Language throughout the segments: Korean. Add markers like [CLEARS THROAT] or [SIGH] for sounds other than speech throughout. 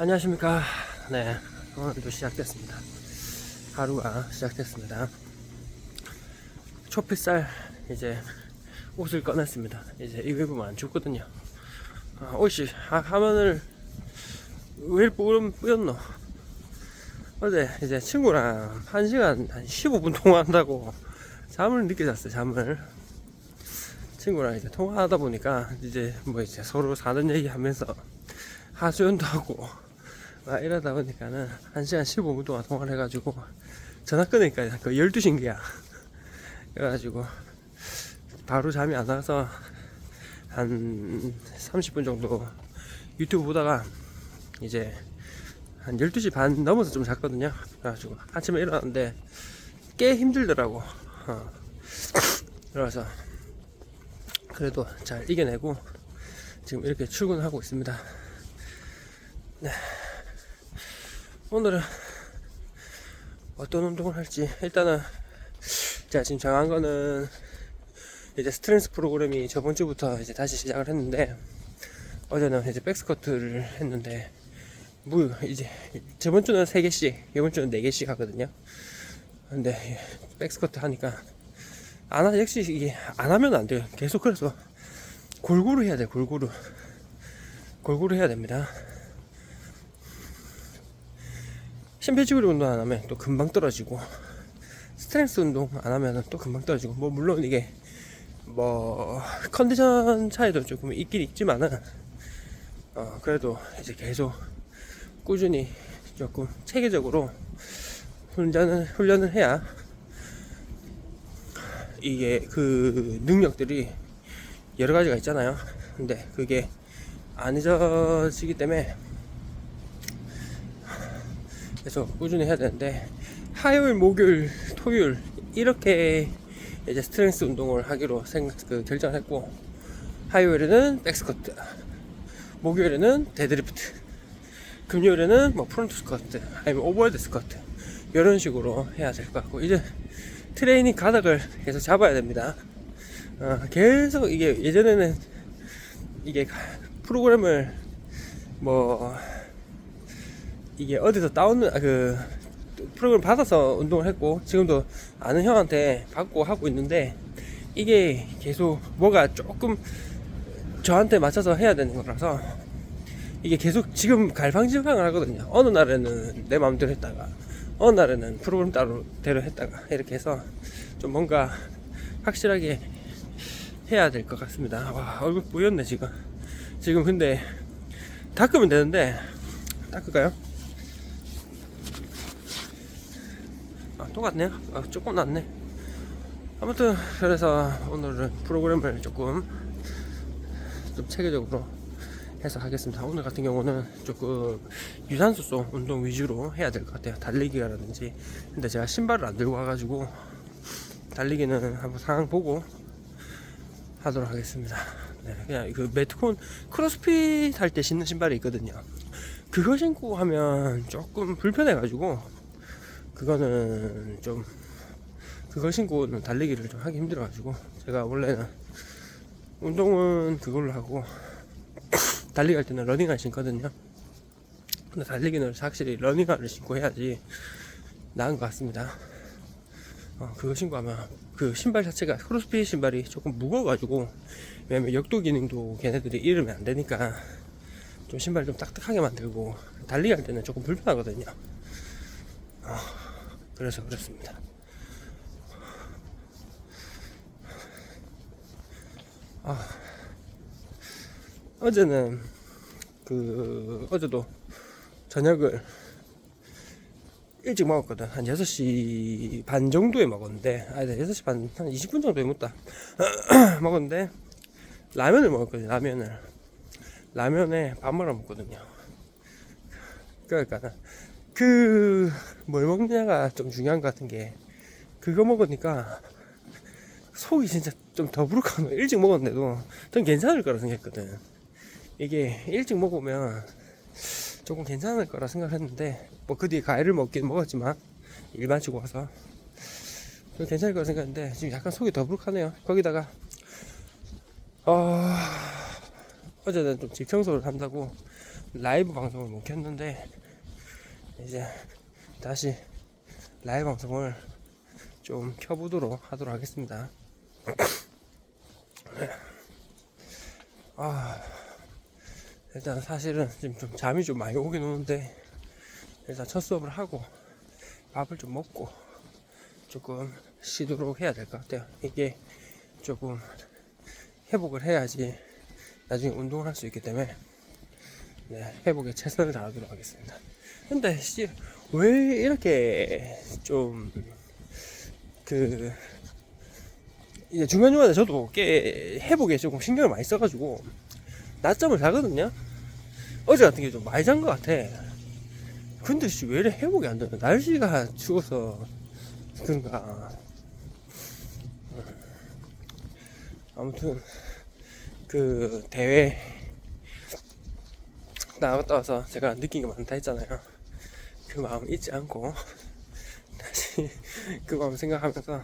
안녕하십니까. 네. 오늘도 시작됐습니다. 하루가 시작됐습니다. 초피살 이제 옷을 꺼냈습니다. 이제 입으면 안 춥거든요. 아, 옷이 하, 화면을 왜 뿌연, 뿌였노? 어제 이제 친구랑 한 시간 한 15분 통화한다고 잠을 늦게 잤어요. 잠을. 친구랑 이제 통화하다 보니까 이제 뭐 이제 서로 사는 얘기 하면서 하소연도 하고 막 이러다 보니까는 1시간 15분 동안 통화를 해가지고 전화 끊으니까 그 12시인 거야 그래가지고 바로 잠이 안 와서 한 30분 정도 유튜브 보다가 이제 한 12시 반 넘어서 좀 잤거든요 그래가지고 아침에 일어났는데 꽤 힘들더라고 어. 그래서 그래도 잘 이겨내고 지금 이렇게 출근하고 있습니다 네. 오늘은 어떤 운동을 할지 일단은 제가 지금 정한 거는 이제 스트렝스 프로그램이 저번 주부터 이제 다시 시작을 했는데 어제는 이제 백스커트를 했는데 뭐 이제 저번 주는 3개씩 이번 주는 4개씩 하거든요. 근데 백스커트 하니까 안 하, 역시 이게 안 하면 안 돼요. 계속 그래서 골고루 해야 돼 골고루. 골고루 해야 됩니다 심폐지구리 운동 안 하면 또 금방 떨어지고 스트렝스 운동 안 하면 또 금방 떨어지고 뭐 물론 이게 뭐 컨디션 차이도 조금 있긴 있지만은 어 그래도 이제 계속 꾸준히 조금 체계적으로 훈련을 훈련을 해야 이게 그 능력들이 여러 가지가 있잖아요. 근데 그게 안 잊어지기 때문에 그래서 꾸준히 해야 되는데 화요일, 목요일, 토요일 이렇게 이제 스트렝스 운동을 하기로 생각 그 결정했고 화요일에는 백스쿼트, 목요일에는 데드리프트, 금요일에는 뭐 프론트 스쿼트, 아니면 오버헤드 스쿼트 이런 식으로 해야 될 것 같고 이제 트레이닝 가닥을 계속 잡아야 됩니다. 어, 계속 이게 예전에는 이게 프로그램을 뭐 이게 어디서 다운 아, 그 프로그램 받아서 운동을 했고 지금도 아는 형한테 받고 하고 있는데 이게 계속 뭐가 조금 저한테 맞춰서 해야 되는 거라서 이게 계속 지금 갈팡질팡을 하거든요. 어느 날에는 내 마음대로 했다가 어느 날에는 프로그램 따로 대로 했다가 이렇게 해서 좀 뭔가 확실하게 해야 될 것 같습니다. 와 얼굴 뿌였네 지금. 지금 근데 닦으면 되는데 닦을까요? 똑같네요. 아, 조금 낫네. 아무튼 그래서 오늘은 프로그램을 조금 좀 체계적으로 해서 하겠습니다. 오늘 같은 경우는 조금 유산소성 운동 위주로 해야 될 것 같아요. 달리기라든지. 근데 제가 신발을 안 들고 와가지고 달리기는 한번 상황 보고 하도록 하겠습니다. 네, 그냥 그 매트콘 크로스핏 할 때 신는 신발이 있거든요. 그거 신고 하면 조금 불편해가지고 그거는 좀 그거 신고는 달리기를 좀 하기 힘들어가지고 제가 원래는 운동은 그걸로 하고 [COUGHS] 달리기 할 때는 러닝화를 신거든요. 근데 달리기는 확실히 러닝화를 신고 해야지 나은 것 같습니다. 어, 그거 신고 하면 그 신발 자체가 크로스핏 신발이 조금 무거워가지고 왜냐면 역도 기능도 걔네들이 잃으면 안 되니까 좀 신발 좀 딱딱하게 만들고 달리기 할 때는 조금 불편하거든요. 어, 그래서 그렇습니다. 아, 어제는 그 어제도 저녁을 일찍 먹었거든. 한 6시 반 정도에 먹었는데, 아니, 6시 반, 한 20분 정도에 먹다. [CLEARS THROAT] 먹었는데, 라면을 먹었거든, 라면을. 라면에 밥 말아 먹거든요. 그러니까, 그, 뭘 먹냐가 좀 중요한 것 같은 게, 그거 먹으니까, 속이 진짜 좀 더부룩한 거. 일찍 먹었는데도, 전 괜찮을 거라 생각했거든. 이게, 일찍 먹으면, 조금 괜찮을 거라 생각했는데 뭐 그 뒤에 과일을 먹긴 먹었지만 일 마치고 와서 좀 괜찮을 거라 생각했는데 지금 약간 속이 더부룩하네요 거기다가 어... 어제는 좀 집 청소를 한다고 라이브 방송을 못 켰는데 이제 다시 라이브 방송을 좀 켜보도록 하도록 하겠습니다. 아 일단 사실은 지금 좀 잠이 좀 많이 오긴 오는데 일단 첫 수업을 하고 밥을 좀 먹고 조금 쉬도록 해야 될 것 같아요. 이게 조금 회복을 해야지 나중에 운동을 할 수 있기 때문에 네, 회복에 최선을 다하도록 하겠습니다. 근데 씨, 왜 이렇게 좀 그 이제 중간중간에 저도 꽤 회복에 조금 신경을 많이 써가지고 낮잠을 자거든요. 어제 같은 게 좀 많이 잔 것 같아. 근데 씨, 왜 이래 회복이 안 되나? 날씨가 추워서 그런가. 아무튼 그 대회 나갔다 와서 제가 느낀 게 많다 했잖아요. 그 마음 잊지 않고 [LAUGHS] 다시 그 마음 생각하면서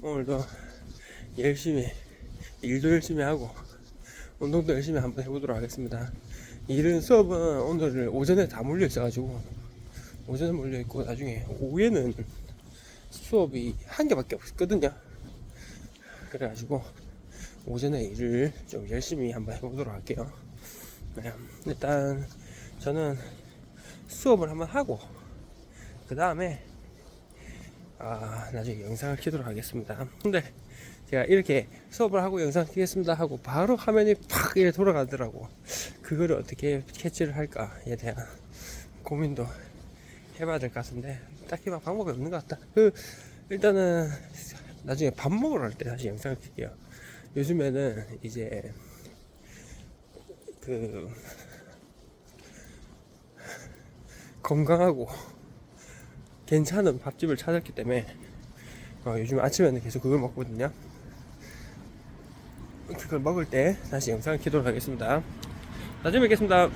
오늘도 열심히 일도 열심히 하고 운동도 열심히 한번 해보도록 하겠습니다. 일은 수업은 오늘 오전에 다 몰려 있어가지고 오전에 몰려 있고 나중에 오후에는 수업이 한 개밖에 없거든요. 그래가지고 오전에 일을 좀 열심히 한번 해보도록 할게요. 네, 일단 저는 수업을 한번 하고 그 다음에 아 나중에 영상을 키도록 하겠습니다. 근데 제가 이렇게 수업을 하고 영상 키겠습니다 하고 바로 화면이 팍 이렇게 돌아가더라고. 그거를 어떻게 캐치를 할까에 대한 고민도 해봐야 될 것 같은데 딱히 막 방법이 없는 것 같다. 그 일단은 나중에 밥 먹으러 갈 때 다시 영상을 킬게요. 요즘에는 이제 그 건강하고 [LAUGHS] 괜찮은 밥집을 찾았기 때문에 어, 요즘 아침에는 계속 그걸 먹거든요. 그걸 먹을 때 다시 영상을 키도록 하겠습니다. 나중에 뵙겠습니다.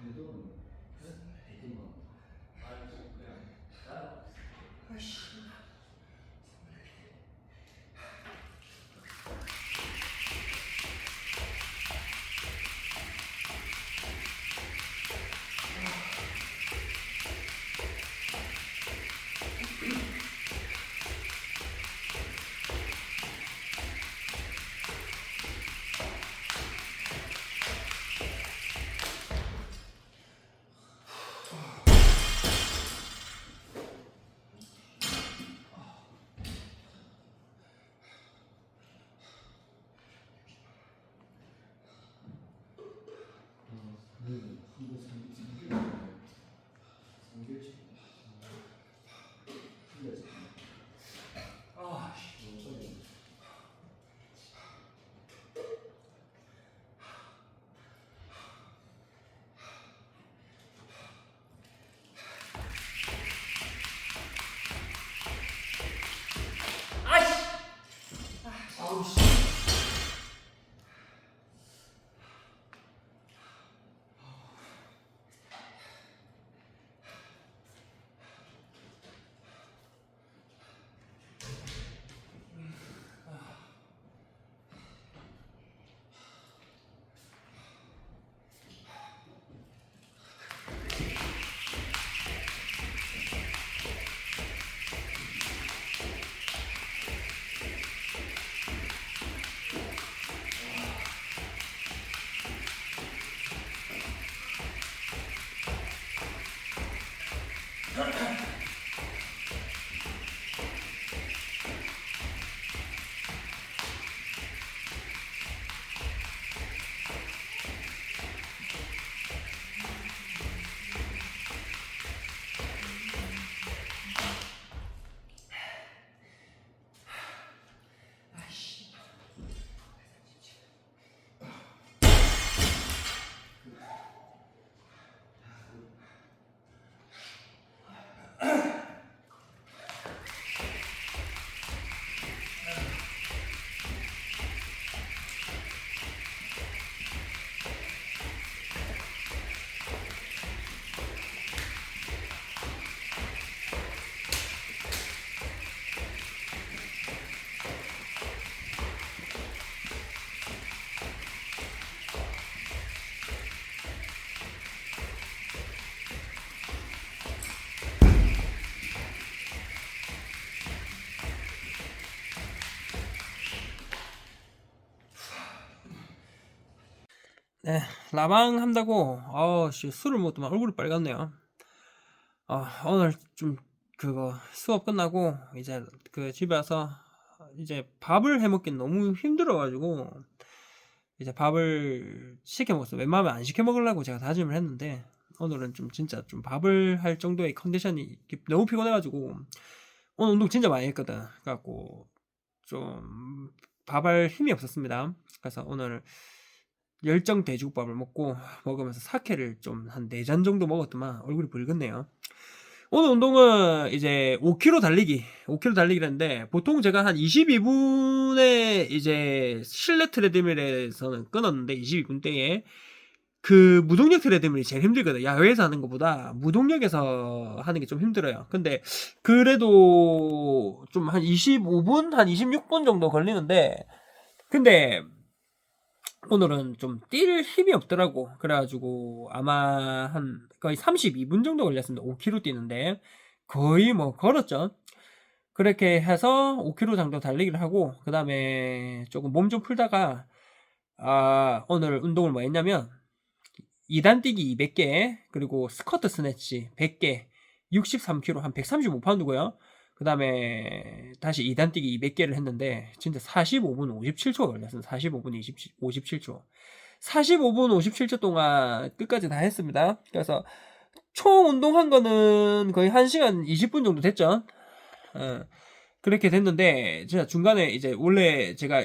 그래도 그래서 되게 뭐 네, 라방 한다고, 어, 씨, 술을 먹더만 얼굴이 빨갛네요. 어, 오늘 좀, 그거, 수업 끝나고, 이제, 그, 집에 와서, 이제 밥을 해 먹긴 너무 힘들어가지고, 이제 밥을 시켜 먹었어요. 웬만하면 안 시켜 먹으려고 제가 다짐을 했는데, 오늘은 좀 진짜 좀 밥을 할 정도의 컨디션이 너무 피곤해가지고, 오늘 운동 진짜 많이 했거든. 그래갖고, 좀, 밥할 힘이 없었습니다. 그래서 오늘, 열정 돼지국밥을 먹고 먹으면서 사케를 좀 한 네 잔 정도 먹었더만 얼굴이 붉었네요. 오늘 운동은 이제 5km 달리기, 5km 달리기라는데 보통 제가 한 22분에 이제 실내 트레드밀에서는 끊었는데 22분 때에 그 무동력 트레드밀이 제일 힘들거든. 야외에서 하는 것보다 무동력에서 하는 게 좀 힘들어요. 근데 그래도 좀 한 25분, 한 26분 정도 걸리는데 근데 오늘은 좀 뛸 힘이 없더라고. 그래가지고 아마 한 거의 32분 정도 걸렸습니다. 5km 뛰는데 거의 뭐 걸었죠. 그렇게 해서 5km 정도 달리기를 하고 그 다음에 조금 몸 좀 풀다가 아 오늘 운동을 뭐 했냐면 2단 뛰기 200개 그리고 스쿼트 스네치 100개 63kg 한 135파운드고요. 그 다음에 다시 2단 뛰기 200개를 했는데 진짜 45분 57초 걸렸어요. 45분 27, 57초. 45분 57초 동안 끝까지 다 했습니다. 그래서 총 운동한 거는 거의 1시간 20분 정도 됐죠. 어, 그렇게 됐는데 진짜 중간에 이제 원래 제가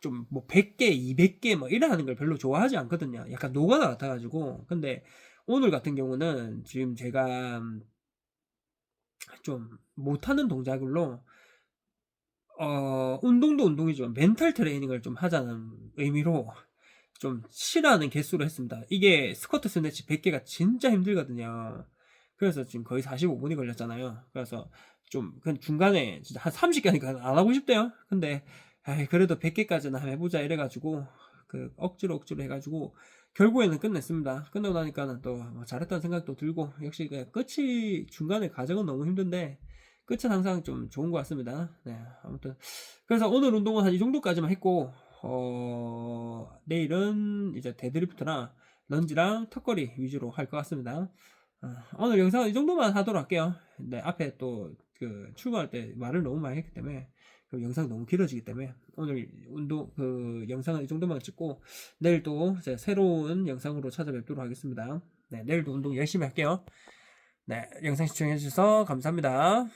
좀 뭐 100개, 200개 뭐 이래 하는 걸 별로 좋아하지 않거든요. 약간 노가다 같아가지고. 근데 오늘 같은 경우는 지금 제가 좀 못하는 동작으로 어 운동도 운동이지만 멘탈 트레이닝을 좀 하자는 의미로 좀 싫어하는 개수로 했습니다. 이게 스쿼트 스네치 100개가 진짜 힘들거든요. 그래서 지금 거의 45분이 걸렸잖아요. 그래서 좀 그냥 중간에 진짜 한 30개니까 안 하고 싶대요. 근데 아이 그래도 100개까지는 한번 해보자 이래가지고 그 억지로 억지로 해가지고 결국에는 끝냈습니다. 끝나고 나니까는 또 뭐 잘했다는 생각도 들고 역시 그냥 끝이 중간에 과정은 너무 힘든데 끝은 항상 좀 좋은 것 같습니다. 네 아무튼 그래서 오늘 운동은 한 이 정도까지만 했고 어 내일은 이제 데드리프트나 런지랑 턱걸이 위주로 할 것 같습니다. 어, 오늘 영상은 이 정도만 하도록 할게요. 네 앞에 또 그 출근할 때 말을 너무 많이 했기 때문에 그 영상 너무 길어지기 때문에 오늘 운동 그 영상은 이 정도만 찍고 내일 또 새로운 영상으로 찾아뵙도록 하겠습니다. 네, 내일도 운동 열심히 할게요. 네, 영상 시청해 주셔서 감사합니다.